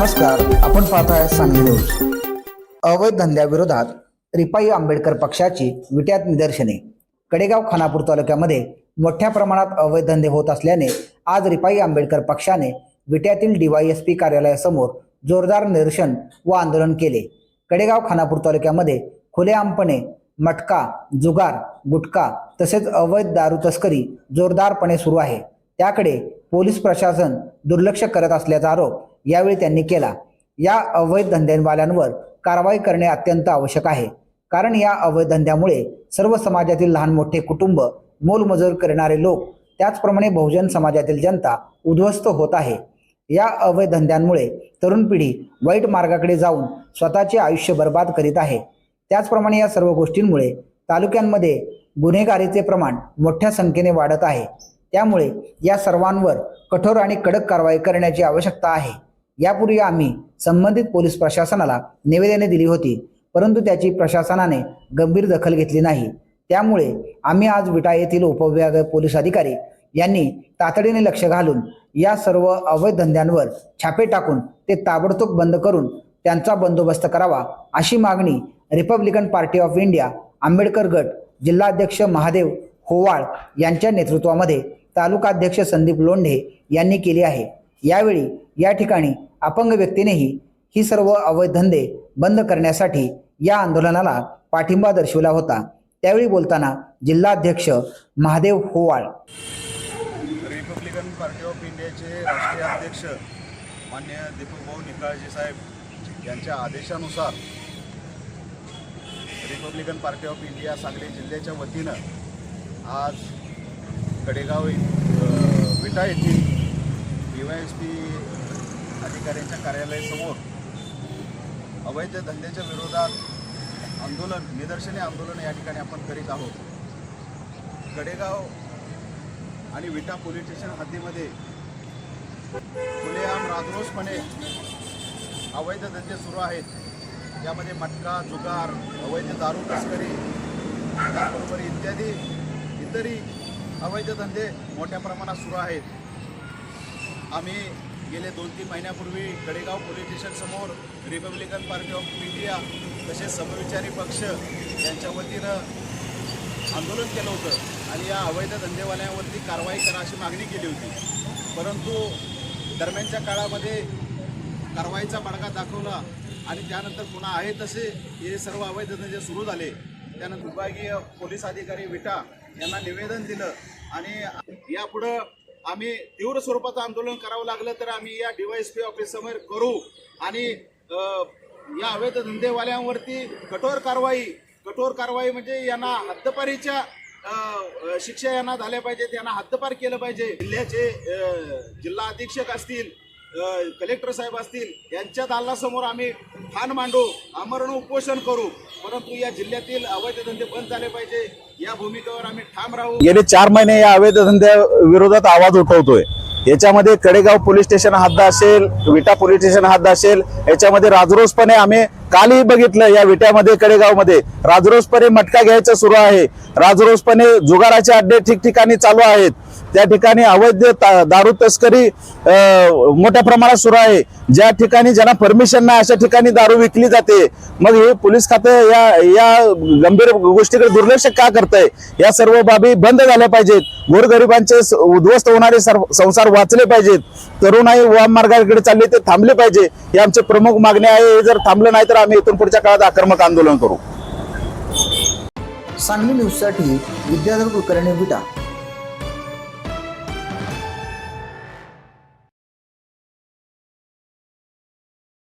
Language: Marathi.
नमस्कार आपण पाहताय सांगली न्यूज. अवैध धंद्याविरोधात रिपाई आंबेडकर पक्षाची विट्यात निदर्शने. कडेगाव खानापूर तालुक्यामध्ये मोठ्या प्रमाणात अवैध धंदे होत असल्याने आज रिपाई आंबेडकर पक्षाने विट्यातील डीवायएसपी कार्यालयासमोर जोरदार निदर्शन व आंदोलन केले. कडेगाव खानापूर तालुक्यामध्ये खुलेआमपणे मटका जुगार गुटखा तसेच अवैध दारू तस्करी जोरदारपणे सुरू आहे. त्याकडे पोलीस प्रशासन दुर्लक्ष करत असल्याचा आरोप यावेळी त्यांनी केला. या अवैध धंद्यांवाल्यांवर कारवाई करणे अत्यंत आवश्यक आहे. कारण या अवैध धंद्यामुळे सर्व समाजातील लहान मोठे कुटुंब मोलमजूर करणारे लोक त्याचप्रमाणे बहुजन समाजातील जनता उद्ध्वस्त होत आहे. या अवैध धंद्यांमुळे तरुण पिढी वाईट मार्गाकडे जाऊन स्वतःचे आयुष्य बर्बाद करीत आहे. त्याचप्रमाणे या सर्व गोष्टींमुळे तालुक्यांमध्ये गुन्हेगारीचे प्रमाण मोठ्या संख्येने वाढत आहे. त्यामुळे या सर्वांवर कठोर आणि कडक कारवाई करण्याची आवश्यकता आहे. यापूर्वी आम्ही संबंधित पोलीस प्रशासनाला निवेदने दिली होती परंतु त्याची प्रशासनाने गंभीर दखल घेतली नाही. त्यामुळे आम्ही आज विटा येथील उपविभाग पोलीस अधिकारी यांनी तातडीने लक्ष घालून या सर्व अवैध धंद्यांवर छापे टाकून ते ताबडतोब बंद करून त्यांचा बंदोबस्त करावा अशी मागणी Republican party of India Ambedkar गट जिल्हाध्यक्ष महादेव होवाळ यांच्या नेतृत्वामध्ये तालुकाध्यक्ष संदीप लोंढे यांनी केली आहे. यावेळी या ठिकाणी अपंग व्यक्तीनेही ही सर्व अवैध धंदे बंद करण्यासाठी या आंदोलनाला पाठिंबा दर्शवला होता. त्यावेळी बोलताना जिल्हाध्यक्ष Mahadev Howal. Republican party of इंडियाचे राष्ट्रीय अध्यक्ष मान्य दीपकभाऊ निकाळजी साहेब यांच्या आदेशानुसार Republican party of India Sangli जिल्ह्याच्या वतीनं आज कडेगाव विटा येथील डी वाय एस पी अधिकाऱ्यांच्या कार्यालयासमोर अवैध धंद्याच्या विरोधात आंदोलन निदर्शने आंदोलन या ठिकाणी आपण करीत आहोत. कडेगाव आणि विटा पोलीस स्टेशन हद्दीमध्ये खुलेआम राजरोसपणे अवैध धंदे सुरू आहेत. यामध्ये मटका जुगार अवैध दारू तस्करी त्याचबरोबर इत्यादी इतरही अवैध धंदे मोठ्या प्रमाणात सुरू आहेत. आम्ही गेले दोन तीन महिन्यापूर्वी कडेगाव पोलीस स्टेशनसमोर रिपब्लिकन पार्टी ऑफ इंडिया तसेच समविचारी पक्ष यांच्या वतीनं आंदोलन केलं होतं आणि या अवैध धंदेवाल्यांवरती कारवाई करा अशी मागणी केली होती. परंतु दरम्यानच्या काळामध्ये कारवाईचा बडगा दाखवला आणि त्यानंतर पुन्हा आहे तसे हे सर्व अवैध धंदे सुरू झाले त्यानंतर विभागीय पोलीस अधिकारी विटा यांना निवेदन दिलं आणि यापुढं आम्ही तीव्र स्वरूपाचं आंदोलन करावं लागलं तर आम्ही या डीवायएसपी ऑफिससमोर करू. आणि या अवैध धंदेवाल्यांवरती कठोर कारवाई कठोर कारवाई म्हणजे यांना हद्दपारीच्या शिक्षा यांना झाल्या पाहिजेत यांना हद्दपार केलं पाहिजे. जिल्ह्याचे जिल्हा अधीक्षक असतील कलेक्टर साहेब असतील यांच्या दालनासमोर आम्ही ठाण मांडू आमरण उपोषण करू. परंतु या जिल्ह्यातील अवैध धंदे बंद झाले पाहिजे. या भूमिकेवर आम्ही ठाम राहू. गेले चार महिने या अवैध धंद्या विरोधात आवाज उठवतोय. याच्यामध्ये कडेगाव पोलीस स्टेशन हद्द असेल विटा पोलीस स्टेशन हद्द असेल याच्यामध्ये राजरोसपणे आम्ही कालही बघितलं या विट्यामध्ये कडेगावमध्ये. राजरोसपणे मटका घ्यायचं सुरू आहे. राजरोसपणे जुगाराचे अड्डे ठिकठिकाणी चालू आहेत. त्या ठिकाणी अवैध दारू तस्करी मोठ्या प्रमाणात सुरू आहे. ज्या ठिकाणी ज्यांना परमिशन नाही अशा ठिकाणी दारू विकली जाते. मग हे पोलीस खातं या या गंभीर गोष्टीकडे दुर्लक्ष का करतंय? या सर्व बाबी बंद झाल्या पाहिजेत. गोरगरिबांचे उद्ध्वस्त होणारे संसार वाचले पाहिजेत. तरुणाई वाम मार्गाकडे चालले ते थांबले पाहिजे. ही आमची प्रमुख मागणी आहे. हे जर थांबलं नाही तर आम्ही इथून पुढच्या काळात आक्रमक आंदोलन करू. सांगली न्यूजसाठी विद्याधर कुलकर्णी विटा.